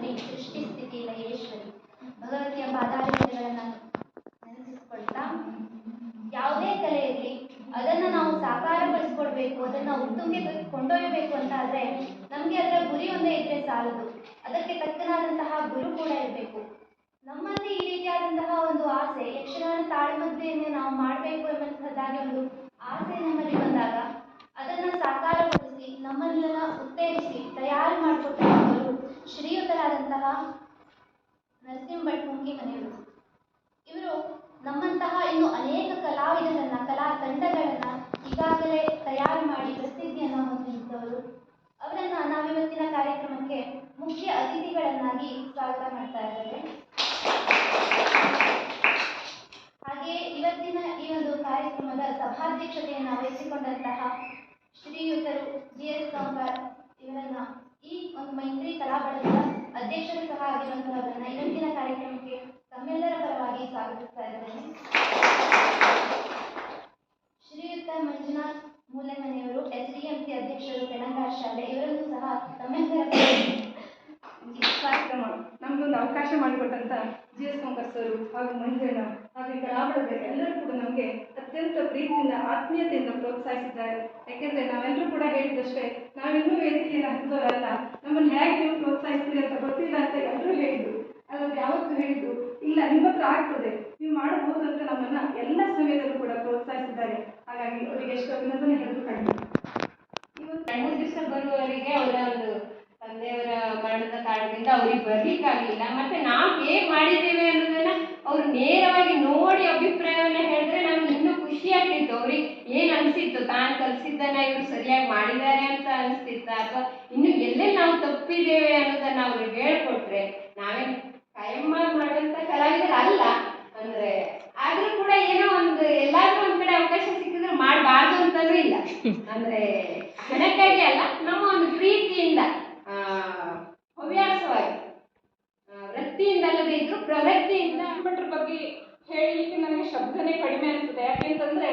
ಅಂದ್ರೆ ಸೃಷ್ಟಿ ಸ್ಥಿತಿ ಮಹೇಶ್ವರಿ ಭಗವತಿಯ ಪಾದಾಭಿಗಳನ್ನು ಯಾವುದೇ ಕಲೆ ಇರಲಿ ನಾವು ನಾವು ಸಾಕಾರಪಡಿಸ್ಕೊಡ್ಬೇಕು ಅದನ್ನ ಉತ್ತುಂಗೆ ಕೊಂಡೊಯ್ಯಬೇಕು ಅಂತ ಆದರೆ ನಮಗೆ ಅದರ ಗುರಿ ಒಂದೇ ಇದ್ರೆ ಸಾಲದು ಅದಕ್ಕೆ ತಕ್ಕನಾದಂತಹ ಗುರು ಕೂಡ ಇರಬೇಕು ನಮ್ಮಲ್ಲಿ ಈ ರೀತಿಯಾದಂತಹ ಒಂದು ಆಸೆ ಯಕ್ಷಗಾನ ತಾಳ್ಮದ್ದೆಯನ್ನು ನಾವು ಮಾಡಬೇಕು ಎಂಬಂತಹದ್ದಾಗಿ ಒಂದು ಆಸೆ ನಮ್ಮಲ್ಲಿ ಬಂದಾಗ ಅದನ್ನ ಸಾಕಾರಗೊಳಿಸಿ, ನಮ್ಮನ್ನೆಲ್ಲ ಉತ್ತೇಜಿಸಿ, ತಯಾರು ಮಾಡಿಕೊಟ್ಟು ಶ್ರೀಯುತರಾದಂತಹ ನರಸಿಂಹ ಭಟ್ ಕುಂಕಿ ಮನೆಯವರು. ಇವರು ನಮ್ಮಂತಹ ಇನ್ನು ಅನೇಕ ಕಲಾವಿದರನ್ನ, ಕಲಾ ತಂಡಗಳನ್ನ ಈಗಾಗಲೇ ತಯಾರು ಮಾಡಿ ಪ್ರಸಿದ್ಧಿಯನ್ನ ಹೊಂದಿದ್ದವರು ಅವರನ್ನ ನಾವಿವತ್ತಿನ ಕಾರ್ಯಕ್ರಮಕ್ಕೆ ಮುಖ್ಯ ಅತಿಥಿಗಳನ್ನಾಗಿ ಸ್ವಾಗತ ಮಾಡ್ತಾ ಇದ್ದಾರೆ ಹಾಗೆ ಇವತ್ತಿನ ಈ ಒಂದು ಕಾರ್ಯಕ್ರಮದ ಸಭಾಧ್ಯಕ್ಷತೆಯನ್ನು ವಹಿಸಿಕೊಂಡಂತಹ ಶ್ರೀಯುತರು ಜಿ ಎಸ್ ಕಂಬಾರ್ ಇವರನ್ನ ಈ ಒಂದು ಮೈತ್ರಿ ಕಲಾಬಳಗದ ಅಧ್ಯಕ್ಷರು ಸಹ ಆಗಿರುವಂತಹವರನ್ನ ಇವತ್ತಿನ ಕಾರ್ಯಕ್ರಮಕ್ಕೆ ತಮ್ಮೆಲ್ಲರ ಪರವಾಗಿ ಸ್ವಾಗತಿಸ್ತಾ ಇದ್ದೇನೆ. ಶ್ರೀಯುತ ಮಂಜುನಾಥ್ ಮೂಲೆಮನೆಯವರು ಎಸ್ ಡಿ ಎಂ ಸಿ ಅಧ್ಯಕ್ಷರು ತೆಲಂಗಾಣ ಶಾಲೆ, ಇವರನ್ನು ಸಹ ತಮ್ಮೆಲ್ಲರ ಕಾರ್ಯಕ್ರಮ ನಮಗೊಂದು ಅವಕಾಶ ಮಾಡಿಕೊಟ್ಟಂತ ಜಿ ಎಸ್ ಕಾಂಗ್ರೆಸ್ ಅವರು ಹಾಗೂ ಮಂಜಣ್ಣ ಹಾಗೂ ಈ ಬಳಗದ ಎಲ್ಲರೂ ಕೂಡ ನಮಗೆ ಅತ್ಯಂತ ಪ್ರೀತಿಯಿಂದ, ಆತ್ಮೀಯತೆಯಿಂದ ಪ್ರೋತ್ಸಾಹಿಸಿದ್ದಾರೆ. ಯಾಕೆಂದ್ರೆ ನಾವೆಲ್ಲರೂ ಕೂಡ ಹೇಳಿದಷ್ಟೇ ನಾವಿನ್ನೂ ವೇದಿಕೆಯನ್ನು ಹತ್ತಿದವರಲ್ಲ ನಮ್ಮನ್ನು ಹೇಗೆ ನೀವು ಪ್ರೋತ್ಸಾಹಿಸ್ತೀರಿ ಅಂತ ಗೊತ್ತಿಲ್ಲ ಅಂತ ಎಲ್ಲರೂ ಹೇಳಿದ್ರು. ಅಲ್ಲದು ಯಾವತ್ತೂ ಹೇಳಿದ್ರು, ಇಲ್ಲ, ನಿಮ್ಮ ಹತ್ರ ಆಗ್ತದೆ. ನೀವು ಮಾಡಬಹುದು ಅಂತ ನಮ್ಮನ್ನ ಎಲ್ಲ ಸಮಯದಲ್ಲೂ ಕೂಡ ಪ್ರೋತ್ಸಾಹಿಸಿದ್ದಾರೆ. ಹಾಗಾಗಿ ಅವರಿಗೆ ಎಷ್ಟು ಅಭಿನಂದನೆ ಹೇಳಿದ್ರು ಕಡಿಮೆ. ಇವತ್ತು ದಿವಸ ಬರುವವರಿಗೆ ಅವರ ಒಂದು ತಂದೆಯವರ ಮರಣದ ಕಾರಣದಿಂದ ಅವ್ರಿಗೆ ಬರ್ಲಿಕ್ಕಾಗಲಿಲ್ಲ. ಮತ್ತೆ ನಾವು ಹೇಗೆ ಮಾಡಿದ್ದೇವೆ ಅನ್ನೋದನ್ನ ಅವ್ರು ನೇರವಾಗಿ ನೋಡಿ ಅಭಿಪ್ರಾಯವನ್ನ ಹೇಳಿದ್ರೆ ನಮ್ಗೆ ಇನ್ನೂ ಖುಷಿಯಾಗಿ ಅನ್ಸಿತ್ತು ತಾನು ಕಲ್ಸಿದ್ದನ್ನ ಇವ್ರು ಸರಿಯಾಗಿ ಮಾಡಿದ್ದಾರೆ ಅಂತ ಅನ್ಸ್ತಿತ್ತ? ಅಥವಾ ಇನ್ನು ಎಲ್ಲೆಲ್ಲಿ ನಾವು ತಪ್ಪಿದ್ದೇವೆ ಅನ್ನೋದನ್ನ ಅವ್ರಿಗೆ ಹೇಳ್ಕೊಟ್ರೆ ನಾವೇ ಕಾಯಮ್ಮ ಮಾಡುವಂತ ಕಲಾವಿದರು ಅಲ್ಲ ಅಂದ್ರೆ ಆದ್ರೂ ಕೂಡ ಏನೋ ಒಂದು ಎಲ್ಲಾದ್ರೂ ಒಂದ್ ಕಡೆ ಅವಕಾಶ ಸಿಕ್ಕಿದ್ರೆ ಮಾಡಬಾರ್ದು ಅಂತಂದ್ರೆ ಇಲ್ಲ. ಅಂದ್ರೆ ಹಣಕ್ಕಾಗಿ ಅಲ್ಲ ನಮ್ಮ ಒಂದು ಪ್ರೀತಿಯಿಂದ ಆ, ಹವ್ಯಾಸವಾಗಿ ಆ, ವೃತ್ತಿಯಿಂದ ಅಲ್ಲದೆ ಇದ್ರು ಪ್ರವೃತ್ತಿಯಿಂದ ಬಗ್ಗೆ ಹೇಳಲಿಕ್ಕೆ ನನಗೆ ಶಬ್ದನೇ ಕಡಿಮೆ ಅನಿಸುತ್ತೆ. ಯಾಕೆಂತಂದ್ರೆ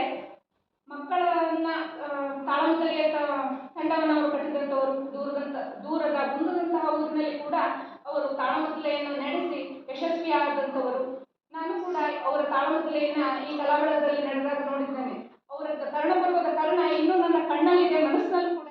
ಮಕ್ಕಳನ್ನ ತಾಳಮದ್ದಲೆಯ ತಂಡವನ್ನು ಅವರು ಕಟ್ಟಿದಂಥವರು ದೂರದಂತ ದೂರದ ಗುಂಡದಂತಹ ಊರಿನಲ್ಲಿ ಕೂಡ ಅವರು ತಾಳಮದ್ದಲೆಯನ್ನು ನಡೆಸಿ ಯಶಸ್ವಿಯಾದಂಥವರು ನಾನು ಕೂಡ ಅವರ ತಾಳಮದ್ದಲೆಯನ್ನು ಈ ಕಲಾವಳದಲ್ಲಿ ನಡೆದಾಗ ನೋಡಿದ್ದೇನೆ. ಅವರ ತರುಣ ಪರ್ವದ ಕಾರಣ ಇನ್ನೂ ನನ್ನ ಕಣ್ಣಲ್ಲಿದೆ, ಮನಸ್ಸಿನಲ್ಲಿ ಕೂಡ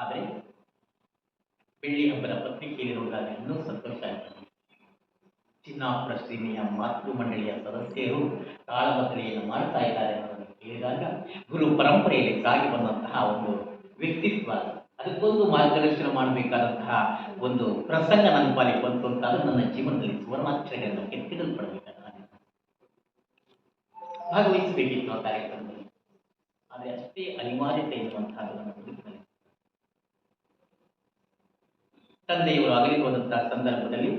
ಆದರೆ ಬೆಳ್ಳಿ ಹಬ್ಬದ ಪತ್ರಿಕೆಯಲ್ಲಿ ನೋಡಿದಾಗ ಇನ್ನೂ ಸಂತೋಷ ಆಗ್ತದೆ ಚಿನ್ನಾಪುರ ಶ್ರೀನಿಯ ಮಾತೃ ಮಂಡಳಿಯ ಸದಸ್ಯರು ತಾಳಬದ್ದಲೆಯನ್ನು ಮಾಡ್ತಾ ಇದ್ದಾರೆ ಅನ್ನೋದನ್ನು ಕೇಳಿದಾಗ ಗುರು ಪರಂಪರೆಯಲ್ಲಿ ಸಾಗಿ ಬಂದಂತಹ ಒಂದು ವ್ಯಕ್ತಿತ್ವ, ಅದಕ್ಕೊಂದು ಮಾರ್ಗದರ್ಶನ ಮಾಡಬೇಕಾದಂತಹ ಒಂದು ಪ್ರಸಂಗ ನನ್ನ ಪಾಲಿಗೆ ಬಂತು ಅಂತ ಅದು ನನ್ನ ಜೀವನದಲ್ಲಿ ಸುವರ್ಣಾಕ್ಷರಗಳಿಂದ ಕೆತ್ತಿಡಲ್ಪಡಬೇಕಾದ ಭಾಗವಹಿಸಬೇಕಿತ್ತು ಆ ಕಾರ್ಯಕ್ರಮದಲ್ಲಿ. ಆದರೆ ಅಷ್ಟೇ ಅನಿವಾರ್ಯತೆ ಇರುವಂತಹದ್ದು ನನ್ನ ಬದುಕಿನಲ್ಲಿ ತಂದೆಯವರು ಅಗಲಿ ಹೋದಂತಹ ಸಂದರ್ಭದಲ್ಲಿ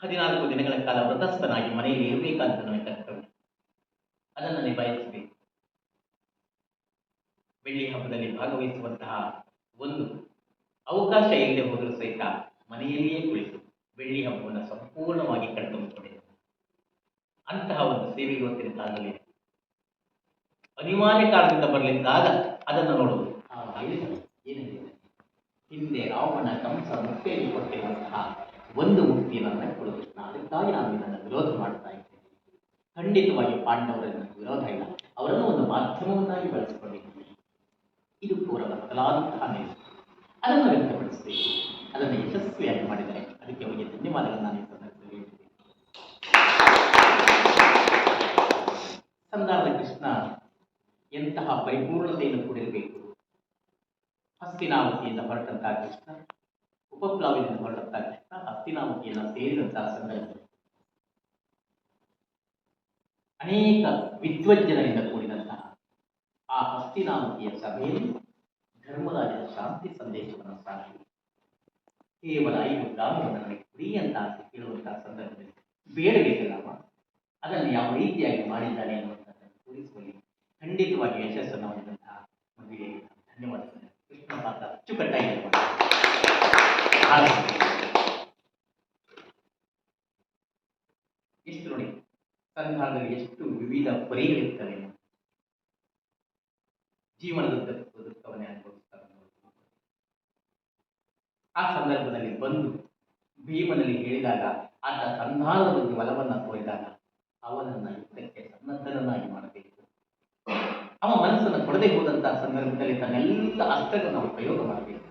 ಹದಿನಾಲ್ಕು ದಿನಗಳ ಕಾಲ ವ್ರತಸ್ಥನಾಗಿ ಮನೆಯಲ್ಲಿ ಇರಬೇಕಾದ ನನಗೆ ಕರ್ತವ್ಯ ಅದನ್ನು ನಿಭಾಯಿಸಬೇಕು ಬೆಳ್ಳಿ ಹಬ್ಬದಲ್ಲಿ ಭಾಗವಹಿಸುವಂತಹ ಒಂದು ಅವಕಾಶ ಇಲ್ಲದೆ ಹೋದರೂ ಸಹಿತ ಮನೆಯಲ್ಲಿಯೇ ಕುಳಿತು ಬೆಳ್ಳಿ ಹಬ್ಬವನ್ನು ಸಂಪೂರ್ಣವಾಗಿ ಕಣ್ತುಂಬಿಕೊಂಡಿದೆ ಅಂತಹ ಒಂದು ಸೇವೆ ಇವತ್ತಿನ ಕಾಲದಲ್ಲಿ. ಅನಿವಾರ್ಯ ಕಾರಣದಿಂದ ಬರಲಿದ್ದಾಗ ಅದನ್ನು ನೋಡುವುದು. ಹಿಂದೆ ರಾವಣ ಕಂಸ ಮುಟ್ಟೆಯಲ್ಲಿ ಕೊಟ್ಟಿರುವಂತಹ ಒಂದು ಮುಕ್ತಿಯನ್ನು ನನ್ನ ಕೊಡು ಕೃಷ್ಣ ಅದಕ್ಕಾಗಿ ನಾನು ಇದನ್ನು ವಿರೋಧ ಮಾಡ್ತಾ ಇದ್ದೇನೆ. ಖಂಡಿತವಾಗಿ ಪಾಂಡವರನ್ನು ವಿರೋಧ ಇಲ್ಲ. ಅವರನ್ನು ಒಂದು ಮಾಧ್ಯಮವನ್ನಾಗಿ ಬಳಸಿಕೊಂಡಿದ್ದೇನೆ. ಇದು ಪೂರ್ವ ಬದಲಾದಂತಹ ಅದನ್ನು ವ್ಯಕ್ತಪಡಿಸಬೇಕು ಅದನ್ನು ಯಶಸ್ವಿಯಾಗಿ ಮಾಡಿದರೆ ಅದಕ್ಕೆ ಅವರಿಗೆ ಧನ್ಯವಾದಗಳನ್ನು ನಾನು ಸಂದರ್ಭದಲ್ಲಿ ಕೃಷ್ಣ ಎಂತಹ ಪರಿಪೂರ್ಣತೆಯನ್ನು ಕೂಡಿರಬೇಕು. ಹಸ್ತಿನಾವತಿಯಿಂದ ಹೊರಟಂತಹ ಕೃಷ್ಣ, ಉಪಪ್ಲಾವಿನಿಂದ ಹೊರಟಂತಹ ಕೃಷ್ಣ ಹಸ್ತಿನಾವತಿಯನ್ನು ಸೇರಿದಂತಹ ಸಂದರ್ಭ ಅನೇಕ ವಿದ್ವಜ್ಜನರಿಂದ ಕೂಡಿದಂತಹ ಆ ಹಸ್ತಿನಾವತಿಯ ಸಭೆಯಲ್ಲಿ ಧರ್ಮರಾಜನ ಶಾಂತಿ ಸಂದೇಶವನ್ನು ಸಾರಿ ಕೇವಲ ಐದು ಗ್ರಾಮವನ್ನು ನನಗೆ ಕುಡಿ ಅಂತ ಕೇಳುವಂತಹ ಸಂದರ್ಭದಲ್ಲಿ ಬೇಡಬೇಕಲ್ಲವ ಅದನ್ನು ಯಾವ ರೀತಿಯಾಗಿ ಮಾಡಿದ್ದಾನೆ ಅನ್ನುವಂಥದ್ದನ್ನು ತೋರಿಸುವಲ್ಲಿ ಖಂಡಿತವಾಗಿ ಯಶಸ್ಸನ್ನು ಮಾಡಿದಂತಹ ಮದುವೆಗೆ ಧನ್ಯವಾದಗಳು. ಅಚ್ಚುಕಟ್ಟಾಗಿ ಬಹಳ ಎಷ್ಟು ನೋಡಿ. ಸಂಧಾನದಲ್ಲಿ ಎಷ್ಟು ವಿವಿಧ ಪರಿಗಳಿರ್ತವೆ. ಜೀವನದ ದುಃಖವನ್ನೇ ಅನುಭವಿಸ್ತಾರೆ ಆ ಸಂದರ್ಭದಲ್ಲಿ ಬಂದು ಭೀಮನಲ್ಲಿ ಹೇಳಿದಾಗ, ಆತ ಸಂಧಾನದ ಬಗ್ಗೆ ಒಲವನ್ನು ತೋರಿದಾಗ, ಅವನನ್ನ ಯುದ್ಧಕ್ಕೆ ಸನ್ನದ್ಧನನ್ನಾಗಿ ಮಾಡಬೇಕು. ಅವ ಮನಸ್ಸನ್ನು ಕೊಡದೆ ಹೋದಂತಹ ಸಂದರ್ಭದಲ್ಲಿ ತನ್ನೆಲ್ಲ ಅಸ್ತ್ರಗಳನ್ನು ನಾವು ಪ್ರಯೋಗ ಮಾಡಬೇಕು.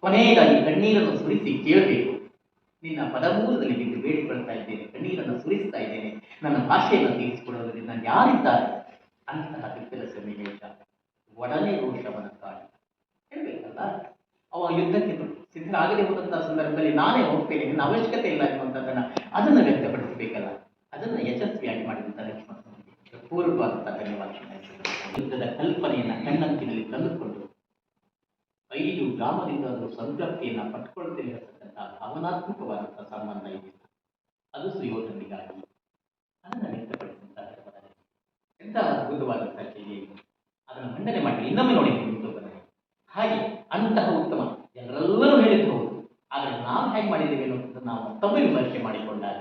ಕೊನೆಯದಾಗಿ ಕಣ್ಣೀರನ್ನು ಸುರಿಸಿ ಕೇಳಬೇಕು. ನಿನ್ನ ಪದಮೂಲದಲ್ಲಿ ಬಿದ್ದು ಬೇಡಿಕೊಳ್ತಾ ಇದ್ದೇನೆ. ಕಣ್ಣೀರನ್ನು ಸುರಿಸ್ತಾ ಇದ್ದೇನೆ. ನನ್ನ ಭಾಷೆಯನ್ನು ತೀರಿಸಿಕೊಳ್ಳುವುದರಿಂದ ನಾನು ಯಾರಿದ್ದಾರೆ? ಅಂತಹ ಬಿತ್ತಲ ಸನ್ನಿವೇಶ ಒಡನೆ ರೋಷವನ ಕಾಡಿ. ಹೇಳ್ಬೇಕಲ್ಲ? ಅವ ಯುದ್ಧಕ್ಕೆ ಸಿದ್ಧರಾಗದೆ ಹೋದಂತಹ ಸಂದರ್ಭದಲ್ಲಿ ನಾನೇ ಹೋಗ್ತೇನೆ. ನನ್ನ ಅವಶ್ಯಕತೆ ಇಲ್ಲ ಎನ್ನುವಂಥದ್ದನ್ನ ಅದನ್ನು ವ್ಯಕ್ತಪಡಿಸಬೇಕಲ್ಲ? ಅದನ್ನು ಯಶಸ್ವಿಯಾಗಿ ಮಾಡಿದಂತಹ ಲಕ್ಷ್ಮಣ ಪೂರ್ವವಾದಂತಹ ಧನ್ಯವಾದ ಯುದ್ಧದ ಕಲ್ಪನೆಯನ್ನ ಕಣ್ಣಂತಿನಲ್ಲಿ ತಂದುಕೊಂಡು ಐದು ಗ್ರಾಮದಿಂದ ಒಂದು ಸಂತೃಪ್ತಿಯನ್ನು ಪಟ್ಕೊಳ್ತೇನೆ ಇರತಕ್ಕಂಥ ಭಾವನಾತ್ಮಕವಾದಂತಹ ಸಂಬಂಧ ಇದೆ. ಅದು ಸುಯೋಧನಿಗಾಗಿ ಅದನ್ನು ವ್ಯಕ್ತಪಡಿಸಿದಂತಹ. ಎಂಥ ಅದ್ಭುತವಾದಂತಹ ಶೈಲಿ ಅದನ್ನು ಮಂಡನೆ ಮಾಡಿ ಇನ್ನೊಮ್ಮೆ ನೋಡಿ ಹಾಗೆ ಅಂತಹ ಉತ್ತಮ ಎಲ್ಲರೆಲ್ಲರೂ ಹೇಳಿದ್ದು ಹೌದು. ಆದರೆ ನಾವು ಹೇಗೆ ಮಾಡಿದ್ದೇವೆ ಅನ್ನೋದನ್ನು ನಾವು ತಮ್ಮ ವಿಮರ್ಶೆ ಮಾಡಿಕೊಂಡಾಗ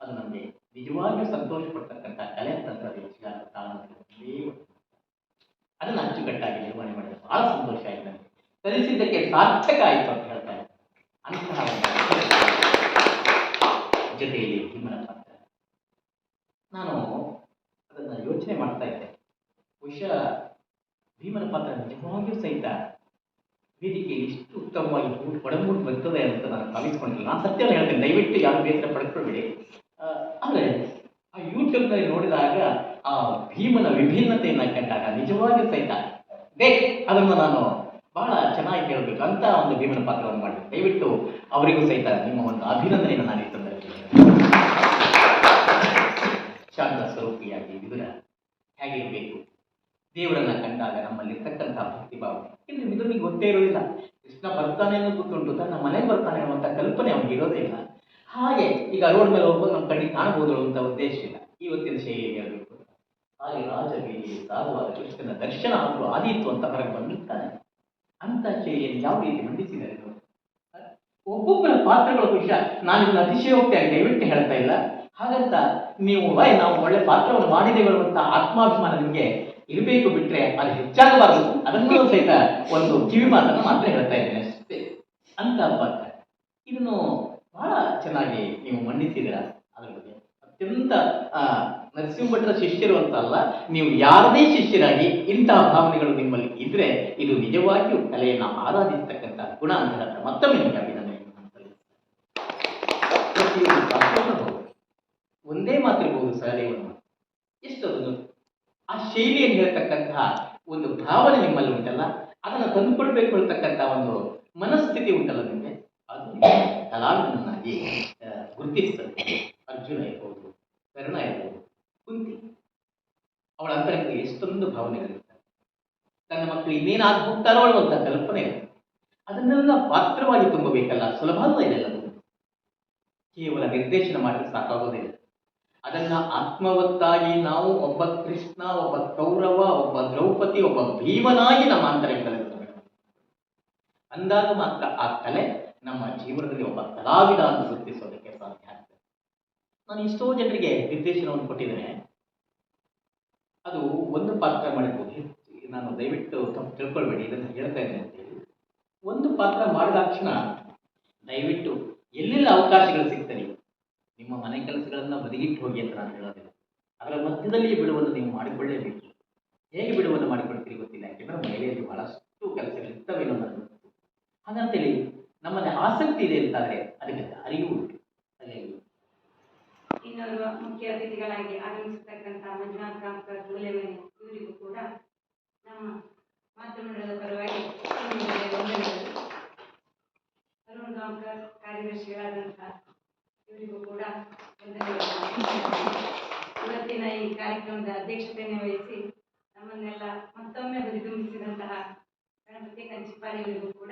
ಅದು ನಮಗೆ ನಿಜವಾಗಿಯೂ ಸಂತೋಷ ಪಡ್ತಕ್ಕಂಥ ಕಲೆ ತಂತ್ರದ ವಿಚಾರ ಕಾರಣ ಅದನ್ನು ಅಚ್ಚುಕಟ್ಟಾಗಿ ನಿರ್ವಹಣೆ ಮಾಡಿದ್ರೆ ಬಹಳ ಸಂತೋಷ ಆಯ್ತು ನನಗೆ ಕಲಿಸಿದ್ದಕ್ಕೆ ಸಾರ್ಥಕ ಆಯಿತು ಅಂತ ಹೇಳ್ತಾರೆ ಅಂತಹ ಜೊತೆಯಲ್ಲಿ ಭೀಮನ ಪಾತ್ರ ನಾನು ಅದನ್ನು ಯೋಚನೆ ಮಾಡ್ತಾ ಇದ್ದೆ. ಬಹುಶಃ ಭೀಮನ ಪಾತ್ರ ನಿಜವಾಗಿಯೂ ಸಹಿತ ವೇದಿಕೆ ಎಷ್ಟು ಉತ್ತಮವಾಗಿ ಒಡಮೂಡಿ ಬರ್ತದೆ ಅಂತ ನಾನು ಭಾವಿಸ್ಕೊಂಡಿಲ್ಲ. ನಾನು ಸತ್ಯ ಹೇಳ್ತೇನೆ, ದಯವಿಟ್ಟು ಯಾರು ಬೇಸರ ಪಡ್ಕೊಳ್ಬೇಡಿ ಆದರೆ ಆ ಯೂಟ್ಯೂಬ್ನಲ್ಲಿ ನೋಡಿದಾಗ ಆ ಭೀಮನ ವಿಭಿನ್ನತೆಯನ್ನು ಕಂಡಾಗ ನಿಜವಾಗಿಯೂ ಸಹಿತ ಬೇಕು ಅದನ್ನು ನಾನು ಬಹಳ ಚೆನ್ನಾಗಿ ಕೇಳಬೇಕು ಅಂತ ಒಂದು ಭೀಮನ ಪಾತ್ರವನ್ನು ಮಾಡಿ ದಯವಿಟ್ಟು ಅವರಿಗೂ ಸಹಿತ ನಿಮ್ಮ ಒಂದು ಅಭಿನಂದನೆಯನ್ನು ನಾನು ಈ ಸಂದರ್ಭದಲ್ಲಿ ಶಾಂತ ಸ್ವರೂಪಿಯಾಗಿ ವಿದುರ ಹೇಗಿರಬೇಕು? ದೇವರನ್ನ ಕಂಡಾಗ ನಮ್ಮಲ್ಲಿರ್ತಕ್ಕಂಥ ಭಕ್ತಿ ಭಾವ ಇಲ್ಲಿ ವಿದುರನಿಗೆ ಗೊತ್ತೇ ಇರೋದಿಲ್ಲ ಕೃಷ್ಣ ಬರ್ತಾನೆ ಅನ್ನೋ ಗೊತ್ತುಂಟು. ತನ್ನ ಮನೆಗೆ ಬರ್ತಾನೆ ಅನ್ನುವಂಥ ಕಲ್ಪನೆ ಅವನಿಗೆ ಇರೋದೇ ಇಲ್ಲ. ಹಾಗೆ ಈಗ ರೋಡ್ ಮೇಲೆ ಹೋಗುವಾಗ ನಮ್ಮ ಕಣ್ಣಿಗೆ ಕಾಣಬಹುದು ಅಂತ ಉದ್ದೇಶ ಇಲ್ಲ. ಇವತ್ತಿನ ಶೈಲಿಯಲ್ಲಿ ಹೇಳಬೇಕು. ಹಾಗೆ ರಾಜವೀರಿ ಸಾಧುವಾದ ಕೃಷ್ಣನ ದರ್ಶನ ಆದರೂ ಆದೀತು ಅಂತ ಹೊರಗೆ ಬಂದಿರ್ತಾನೆ. ಅಂತ ಶೈಲಿಯನ್ನು ಯಾವ ರೀತಿ ಮಂಡಿಸಿದ್ದಾರೆ ಒಬ್ಬೊಬ್ಬರ ಪಾತ್ರಗಳ ವಿಷಯ ನಾನು ಇದನ್ನ ಅತಿಶಯೋಕ್ತಿಯಾಗಿ ದಯವಿಟ್ಟು ಹೇಳ್ತಾ ಇಲ್ಲ. ಹಾಗಂತ ನೀವು ವಾಯ್ ನಾವು ಒಳ್ಳೆ ಪಾತ್ರವನ್ನು ಮಾಡಿದ್ದೇವೆ ಅನ್ನುವಂಥ ಆತ್ಮಾಭಿಮಾನ ನಿಮಗೆ ಇರಬೇಕು ಬಿಟ್ರೆ ಅದು ಹೆಚ್ಚಾಗಬಾರದು. ಅದನ್ನು ಸಹಿತ ಒಂದು ಕಿವಿ ಮಾತನ್ನು ಮಾತ್ರ ಹೇಳ್ತಾ ಇದ್ದೇನೆ ಅಷ್ಟೇ. ಅಂತ ಪಾತ್ರ. ಇದನ್ನು ಬಹಳ ಚೆನ್ನಾಗಿ ನೀವು ಮಂಡಿಸಿದಿರ ಅದ್ರ ಬಗ್ಗೆ ಅತ್ಯಂತ ಆ, ನರಸಿಂಹ ಭಟ್ರ ಶಿಷ್ಯರು ಅಂತ ಅಲ್ಲ ನೀವು ಯಾರದೇ ಶಿಷ್ಯರಾಗಿ ಇಂತಹ ಭಾವನೆಗಳು ನಿಮ್ಮಲ್ಲಿ ಇದ್ರೆ ಇದು ನಿಜವಾಗಿಯೂ ಕಲೆಯನ್ನು ಆರಾಧಿಸತಕ್ಕಂಥ ಗುಣ ಅಂತ ಮತ್ತೊಮ್ಮೆ ನಿಮಗೆ ಹೌದು. ಒಂದೇ ಮಾತಿರ್ಬೋದು ಸಹದೇವನ ಎಷ್ಟು ಆ ಶೈಲಿಯಲ್ಲಿ ಹೇಳ್ತಕ್ಕಂತಹ ಒಂದು ಭಾವನೆ ನಿಮ್ಮಲ್ಲಿ ಉಂಟಲ್ಲ ಅದನ್ನು ತಂದುಕೊಳ್ಬೇಕು ಅಂತಕ್ಕಂಥ ಒಂದು ಮನಸ್ಥಿತಿ ಉಂಟಲ್ಲ ನಿಮಗೆ? ಅದು ಕಲಾವಿದನನ್ನಾಗಿ ಗುರುತಿಸ್ತದೆ. ಅರ್ಜುನ ಅಂತರದಲ್ಲಿ ಎಷ್ಟೊಂದು ಭಾವನೆಗಳಿರ್ತವೆ ತನ್ನ ಮಕ್ಕಳು ಇನ್ನೇನಾಗಿ ಹೋಗ್ತಾರೋ ಅನ್ನುವಂಥ ಕಲ್ಪನೆ ಅದನ್ನೆಲ್ಲ ಪಾತ್ರವಾಗಿ ತುಂಬಬೇಕಲ್ಲ? ಸುಲಭ ಅಲ್ಲ ಇದೆಲ್ಲ ಕೇವಲ ನಿರ್ದೇಶನ ಮಾಡಿ ಸಾಕಾಗೋದಿಲ್ಲ ಅದನ್ನ ಆತ್ಮವತ್ತಾಗಿ ನಾವು ಒಬ್ಬ ಕೃಷ್ಣ, ಒಬ್ಬ ಕೌರವ, ಒಬ್ಬ ದ್ರೌಪದಿ, ಒಬ್ಬ ಭೀಮನಾಗಿ ನಮ್ಮ ತರಬೇಕು. ಅಂದಾಗ ಮಾತ್ರ ಆ ಕಲೆ ನಮ್ಮ ಜೀವನದಲ್ಲಿ ಒಬ್ಬ ಕಲಾವಿದ ಅಂತ ಗುರುತಿಸೋದಕ್ಕೆ ಸಾಧ್ಯ ಆಗ್ತದೆ. ನಾನು ಎಷ್ಟೋ ಜನರಿಗೆ ನಿರ್ದೇಶನವನ್ನು ಕೊಟ್ಟಿದ್ದೇನೆ. ಅದು ಒಂದು ಪಾತ್ರ ಮಾಡಿರ್ಬೋದು. ನಾನು ದಯವಿಟ್ಟು ತಪ್ಪು ತಿಳ್ಕೊಳ್ಬೇಡಿ, ಇದನ್ನು ಹೇಳ್ತಾ ಇದ್ದೇನೆ ಅಂತೇಳಿ ಒಂದು ಪಾತ್ರ ಮಾಡಿದ ತಕ್ಷಣ ದಯವಿಟ್ಟು ಎಲ್ಲೆಲ್ಲ ಅವಕಾಶಗಳು ಸಿಗ್ತದೆ ನಿಮ್ಮ ಮನೆ ಕೆಲಸಗಳನ್ನು ಬದಿಗಿಟ್ಟು ಹೋಗಿ ಅಂತ ನಾನು ಹೇಳೋದಿಲ್ಲ. ಅದರ ಮಧ್ಯದಲ್ಲಿ ಬಿಡುವನ್ನು ನೀವು ಮಾಡಿಕೊಳ್ಳೇಬೇಕು. ಹೇಗೆ ಬಿಡುವನ್ನು ಮಾಡಿಕೊಳ್ತೀರಿ ಗೊತ್ತಿಲ್ಲ. ಯಾಕೆಂದ್ರೆ ಮಹಿಳೆಯಲ್ಲಿ ಬಹಳಷ್ಟು ಕೆಲಸಗಳಿರ್ತವೆ ಗೊತ್ತು. ಹಾಗಂತೇಳಿ ನಮ್ಮಲ್ಲಿ ಆಸಕ್ತಿ ಇದೆ ಅಂತಾದ್ರೆ ಅದಕ್ಕೆ ಅಲ್ಲಿಗೆ ಇನ್ನೋರ್ವ ಮುಖ್ಯ ಅತಿಥಿಗಳಾಗಿ ಆಗಮಿಸತಕ್ಕಂಥ ಮಂಜುನಾಥ್ ಕಾಂಕರ್ ಮೂಲೆಮನೆ ಇವರಿಗೂ ಕೂಡ ನಮ್ಮ ಮಾತೃಮಂಡಲದ ಪರವಾಗಿ ಅರುಣ್ ಕಾಂಕರ್ ಕಾರ್ಯದರ್ಶಿಗಳಾದಂಥ ಇವರಿಗೂ ಕೂಡ ಇವತ್ತಿನ ಈ ಕಾರ್ಯಕ್ರಮದ ಅಧ್ಯಕ್ಷತೆಯನ್ನು ವಹಿಸಿ ನಮ್ಮನ್ನೆಲ್ಲ ಮತ್ತೊಮ್ಮೆ ಹುರಿದುಂಬಿಸಿದಂತಹ ಗಣಪತಿ ಕಂಚಿಪಾಡಿ ಇವರಿಗೂ ಕೂಡ